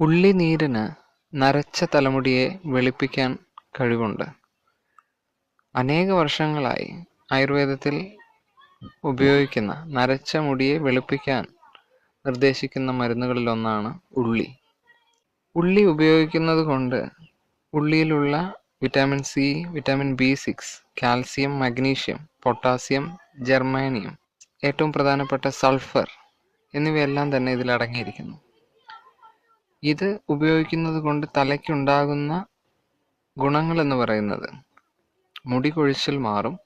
ഉള്ളി നീരിന് നരച്ച തലമുടിയെ വെളുപ്പിക്കാൻ കഴിവുണ്ട്. അനേക വർഷങ്ങളായി ആയുർവേദത്തിൽ ഉപയോഗിക്കുന്ന നരച്ച മുടിയെ വെളുപ്പിക്കാൻ നിർദ്ദേശിക്കുന്ന മരുന്നുകളിലൊന്നാണ് ഉള്ളി. ഉള്ളി ഉപയോഗിക്കുന്നത് കൊണ്ട് ഉള്ളിയിലുള്ള vitamin C vitamin B six calcium magnesium potassium germanium ഏറ്റവും പ്രധാനപ്പെട്ട സൾഫർ എന്നിവയെല്ലാം തന്നെ ഇതിൽ അടങ്ങിയിരിക്കുന്നു ഇത് ഉപയോഗിക്കുന്നത് കൊണ്ട് തലയ്ക്കുണ്ടാകുന്ന ഗുണങ്ങൾ എന്ന് പറയുന്നത്. മുടി കൊഴിച്ചിൽ മാറും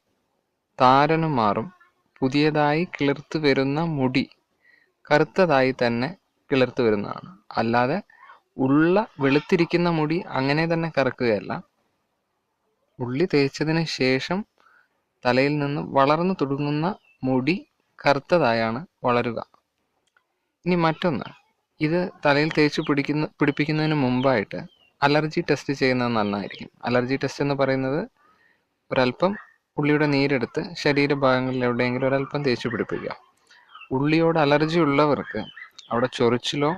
താരനും മാറും പുതിയതായി കിളിർത്ത് വരുന്ന മുടി കറുത്തതായി തന്നെ കിളിർത്ത് വരുന്നതാണ്. അല്ലാതെ ഉള്ള വെളുത്തിരിക്കുന്ന മുടി അങ്ങനെ തന്നെ കറക്കുകയല്ല. ഉള്ളി തേച്ചതിന് ശേഷം തലയിൽ നിന്ന് വളർന്നു തുടങ്ങുന്ന മുടി കറുത്തതായാണ് വളരുക. ഇനി മറ്റൊന്ന്. ഇത് തലയിൽ തേച്ച് പിടിക്കുന്ന പിടിപ്പിക്കുന്നതിന് മുമ്പായിട്ട് അലർജി ടെസ്റ്റ് ചെയ്യുന്നത് നന്നായിരിക്കും. അലർജി ടെസ്റ്റ് എന്ന് പറയുന്നത് ഒരല്പം ഉള്ളിയുടെ നീരെടുത്ത് ശരീരഭാഗങ്ങളിൽ എവിടെയെങ്കിലും ഒരല്പം തേച്ച് പിടിപ്പിക്കുക. ഉള്ളിയോട് അലർജി ഉള്ളവർക്ക് അവിടെ ചൊറിച്ചിലോ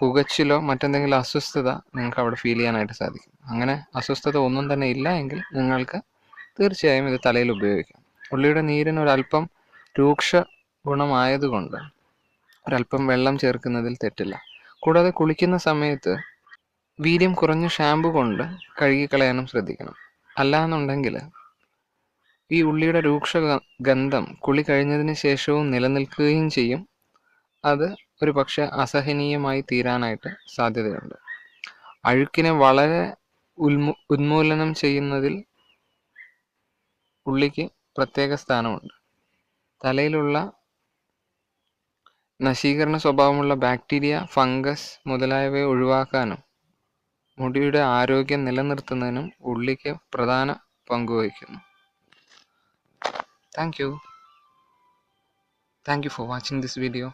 പുകച്ചിലോ മറ്റെന്തെങ്കിലും അസ്വസ്ഥത നിങ്ങൾക്ക് അവിടെ ഫീൽ ചെയ്യാനായിട്ട് സാധിക്കും. അങ്ങനെ അസ്വസ്ഥത ഒന്നും തന്നെ ഇല്ല എങ്കിൽ നിങ്ങൾക്ക് തീർച്ചയായും ഇത് തലയിൽ ഉപയോഗിക്കാം. ഉള്ളിയുടെ നീരിന് ഒരല്പം രൂക്ഷ ഗുണമായതുകൊണ്ട് ഒരല്പം വെള്ളം ചേർക്കുന്നതിൽ തെറ്റില്ല. കൂടാതെ കുളിക്കുന്ന സമയത്ത് വീര്യം കുറഞ്ഞ ഷാമ്പു കൊണ്ട് കഴുകിക്കളയാനും ശ്രദ്ധിക്കണം. അല്ലാന്നുണ്ടെങ്കിൽ ഈ ഉള്ളിയുടെ രൂക്ഷ ഗന്ധം കുളി കഴിഞ്ഞതിന് ശേഷവും നിലനിൽക്കുകയും ചെയ്യും. അത് ഒരു പക്ഷെ അസഹനീയമായി തീരാനായിട്ട് സാധ്യതയുണ്ട്. അഴുക്കിനെ വളരെ ഉന്മൂ ഉന്മൂലനം ചെയ്യുന്നതിൽ ഉള്ളിക്ക് പ്രത്യേക സ്ഥാനമുണ്ട്. തലയിലുള്ള നശീകരണ സ്വഭാവമുള്ള ബാക്ടീരിയ ഫംഗസ് മുതലായവയെ ഒഴിവാക്കാനും മുടിയുടെ ആരോഗ്യം നിലനിർത്തുന്നതിനും ഉള്ളിക്ക് പ്രധാന പങ്ക് വഹിക്കുന്നു. Thank you thank you for watching this video